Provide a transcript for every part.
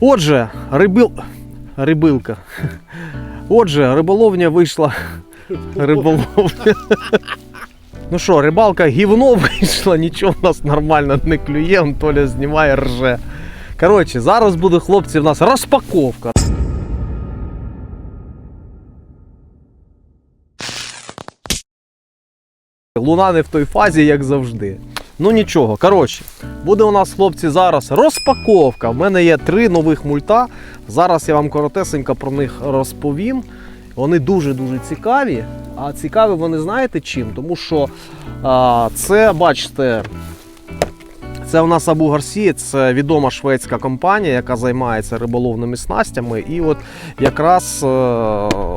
Отже, рибил... рибилка. Отже, риболовня вийшла. Риболовня. Ну що, рибалка гівно вийшла, нічого в нас нормально не клює, он Толя знімає рже. Коротше, зараз буде, хлопці, в нас розпаковка. Луна не в той фазі, як завжди. Ну нічого, коротше, буде у нас, хлопці, зараз розпаковка. В мене є три нових мульта. Зараз я вам коротесенько про них розповім. Вони дуже-дуже цікаві. А цікаві вони знаєте чим? Тому що а, це, бачите, це у нас Абу Гарсі, це відома шведська компанія, яка займається риболовними снастями. І от якраз е,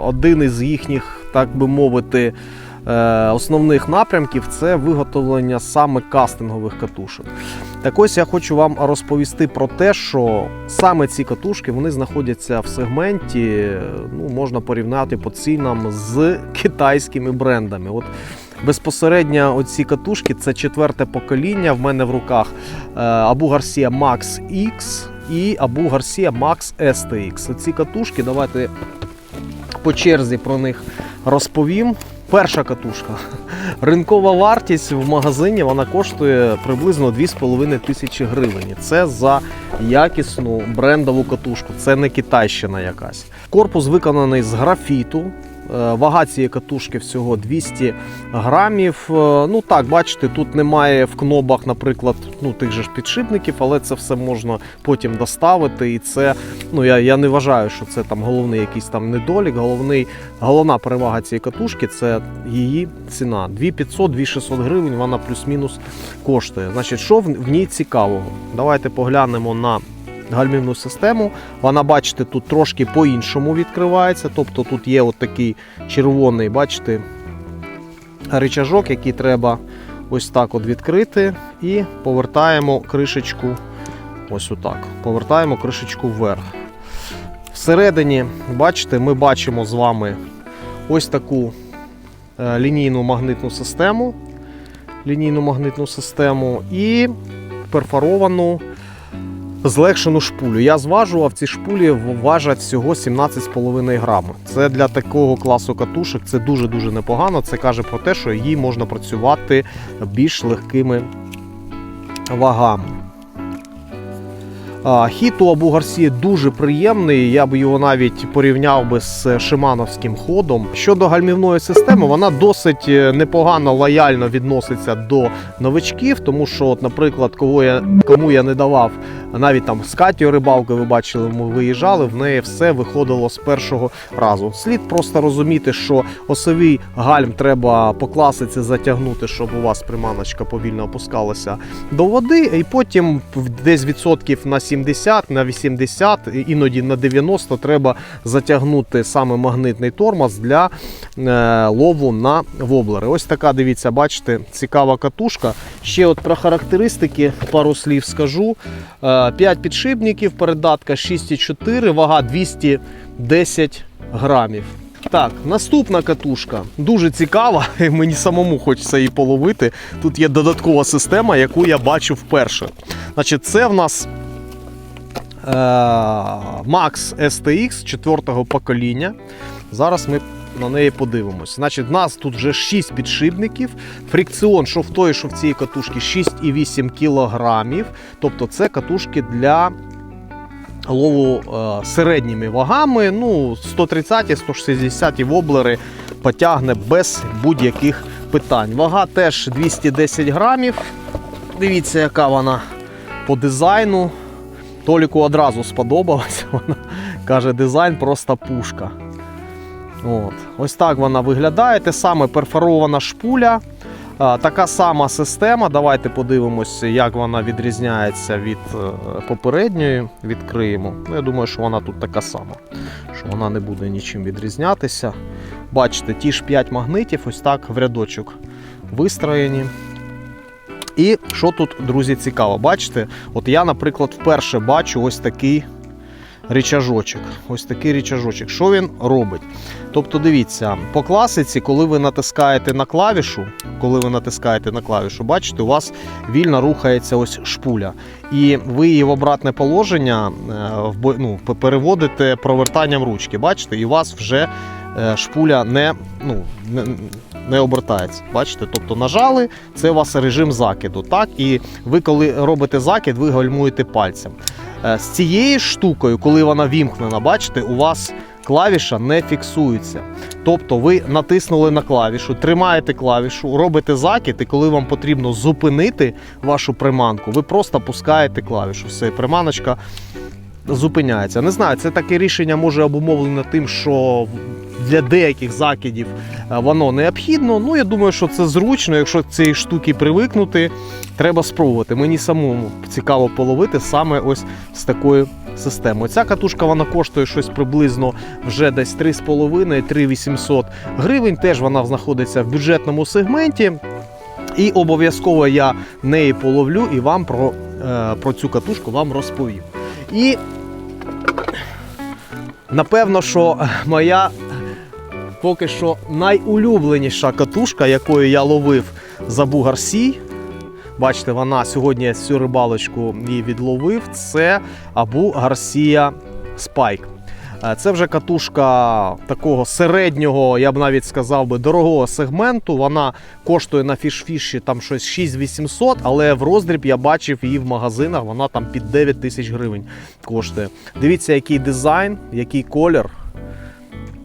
один із їхніх, так би мовити, основних напрямків це виготовлення саме кастингових катушок. Так ось я хочу вам розповісти про те, що саме ці катушки вони знаходяться в сегменті, е, ну, можна порівняти по цінам з китайськими брендами. От Безпосередньо оці катушки це четверте покоління. В мене в руках е, Abu Garcia Max X і Abu Garcia Max STX. Ці катушки, давайте по черзі про них розповім. Перша катушка. Ринкова вартість в магазині вона коштує приблизно 2,5 тисячі гривень. Це за якісну брендову катушку. Це не китайщина якась. Корпус виконаний з графіту. Е, Вага цієї катушки всього 200 грамів. Е, Ну так, бачите, тут немає в кнобах, наприклад, ну тих же ж підшипників, але це все можна потім доставити. І це, ну я, я не вважаю, що це там головний якийсь там недолік. Головний, головна перевага цієї катушки це її ціна. 2500-2600 гривень вона плюс-мінус коштує. Значить, що в, в ній цікавого? Давайте поглянемо на гальмівну систему. Вона, бачите, тут трошки по-іншому відкривається. Тобто тут є от такий червоний, бачите, рычажок, який треба ось так от відкрити. І повертаємо кришечку ось отак. Повертаємо кришечку вверх. Всередині, бачите, ми бачимо з вами ось таку е, лінійну магнитну систему. Лінійну магнитну систему і перфоровану злегшену шпулю. Я зважував, ці шпулі важать всього 17,5 грами. Це для такого класу катушок це дуже-дуже непогано. Це каже про те, що їй можна працювати більш легкими вагами. А, Хіт у Абу Гарсі дуже приємний. Я б його навіть порівняв би з шимановським ходом. Щодо гальмівної системи, вона досить е, непогано лояльно відноситься до новичків, тому що, от, наприклад, кого я кому я не давав навіть там з Катєю рибалки, ви бачили, ми виїжджали, в неї все виходило з першого разу. Слід просто розуміти, що осовий гальм треба по затягнути, щоб у вас приманочка повільно опускалася до води, і потім десь відсотків на 70, на 80, іноді на 90 треба затягнути саме магнитний тормоз для е, лову на воблери. Ось така, дивіться, бачите, цікава катушка. Ще от про характеристики пару слів скажу. 5 підшипників, передатка 6,4, вага 210 грамів. Так, наступна катушка дуже цікава, мені самому хочеться її половити. Тут є додаткова система, яку я бачу вперше. Значить, це в нас е, Max STX 4 покоління. Зараз ми на неї подивимось. Значить, в нас тут вже 6 підшипників. Фрикціон, що в той, що в цій катушці 6,8 кілограмів. Тобто це катушки для лову е, середніми вагами. Ну, 130-160 воблери потягне без будь-яких питань. Вага теж 210 грамів. Дивіться, яка вона по дизайну. Толіку одразу сподобалась. Вона каже, дизайн просто пушка. От. Ось так вона виглядає. Те саме перфорована шпуля. Така сама система. Давайте подивимося, як вона відрізняється від е, попередньої. Відкриємо. Ну, Я думаю, що вона тут така сама, що вона не буде нічим відрізнятися. Бачите, ті ж 5 магнитів, ось так в рядочок вистроєні. І що тут, друзі, цікаво, бачите? От я, наприклад, вперше бачу ось такий річажочок. Ось такий річажочок. Що він робить? Тобто, дивіться, по класиці, коли ви натискаєте на клавішу, коли ви натискаєте на клавішу, бачите, у вас вільно рухається ось шпуля. І ви її в обратне положення е, ну, переводите провертанням ручки. Бачите, і у вас вже шпуля не, ну, не, не обертається. Бачите? Тобто нажали, це у вас режим закиду. Так? І ви, коли робите закид, ви гальмуєте пальцем. Е, З цією штукою, коли вона вімкнена, бачите, у вас клавіша не фіксується. Тобто ви натиснули на клавішу, тримаєте клавішу, робите закид, і коли вам потрібно зупинити вашу приманку, ви просто пускаєте клавішу. Все, приманочка зупиняється. Не знаю, це таке рішення може обумовлено тим, що для деяких закидів е, воно необхідно. Ну, я думаю, що це зручно. Якщо цієї штуки привикнути, треба спробувати. Мені самому цікаво половити саме ось з такою системою. Ця катушка вона коштує щось приблизно вже десь 3,5-3,800 гривень. Теж вона знаходиться в бюджетному сегменті. І обов'язково я неї половлю і вам про, е, про цю катушку вам розповім. І напевно, що моя поки що найулюбленіша катушка, якою я ловив за Бугарсій. Бачите, вона сьогодні цю рибалочку її відловив. Це Абу Гарсія Спайк. Е, Це вже катушка такого середнього, я б навіть сказав би, дорогого сегменту. Вона коштує на фішфіші там щось 6800, але в роздріб я бачив її в магазинах. Вона там під 9 тисяч гривень коштує. Дивіться, який дизайн, який колір.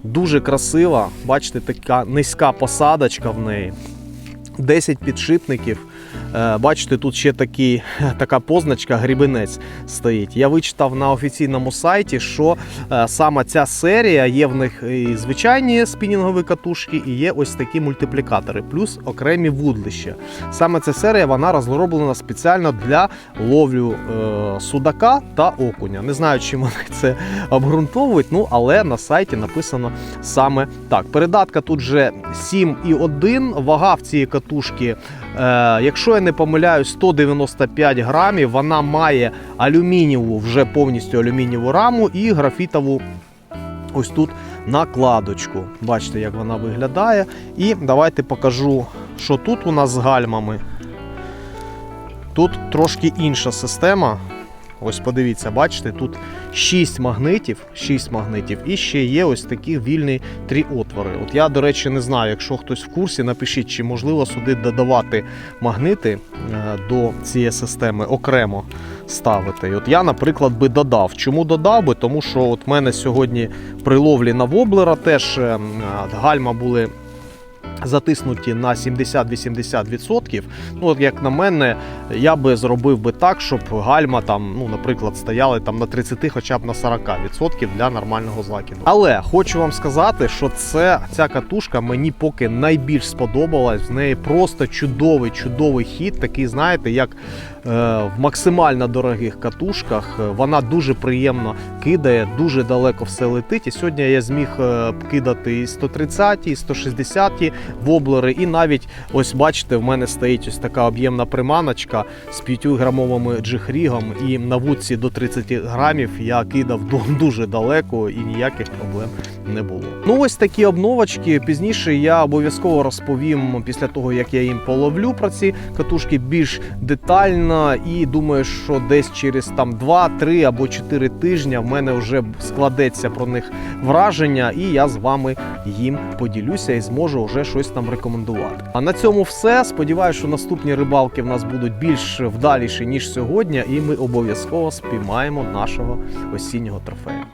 Дуже красива. Бачите, така низька посадочка в неї. 10 підшипників. Е, Бачите, тут ще такі, така позначка грібенець стоїть. Я вичитав на офіційному сайті, що е, саме ця серія є в них і звичайні спінінгові катушки, і є ось такі мультиплікатори, плюс окремі вудлища. Саме ця серія вона розроблена спеціально для ловлю е, судака та окуня. Не знаю, чим вони це обґрунтовують, ну але на сайті написано саме так. Передатка тут же 7,1, вага в цієї катушки. Е, якщо я не помиляюсь, 195 грамів. Вона має алюмінієву, вже повністю алюмінієву раму і графітову ось тут накладочку. Бачите, як вона виглядає. І давайте покажу, що тут у нас з гальмами. Тут трошки інша система. Ось подивіться, бачите, тут 6 магнитів, 6 магнитів, і ще є ось такі вільні три отвори. От я, до речі, не знаю, якщо хтось в курсі, напишіть, чи можливо сюди додавати магнити е, до цієї системи окремо ставити. От я, наприклад, би додав. Чому додав би? Тому що от мене сьогодні при ловлі на воблера теж е, гальма були затиснуті на 70-80%. Ну, от як на мене, я би зробив би так, щоб гальма там, ну, наприклад, стояли там на 30, хоча б на 40% для нормального закиду. Але хочу вам сказати, що це ця катушка мені поки найбільш сподобалась. В неї просто чудовий, чудовий хід, такий, знаєте, як в максимально дорогих катушках. Е, Вона дуже приємно кидає, дуже далеко все летить. І сьогодні я зміг е, кидати і 130, і 160 воблери, і навіть ось бачите, в мене стоїть ось така об'ємна приманочка з 5 грамовим джихрігом, і на вудці до 30 грамів я кидав ду- дуже далеко і ніяких проблем не було. Ну ось такі обновочки. Пізніше я обов'язково розповім після того, як я їм половлю про ці катушки більш детально. І думаю, що десь через там 2, 3 або 4 тижні в мене вже складеться про них враження, і я з вами їм поділюся і зможу вже щось там рекомендувати. А на цьому все. Сподіваюся, що наступні рибалки в нас будуть більш вдаліші ніж сьогодні, і ми обов'язково спіймаємо нашого осіннього трофея.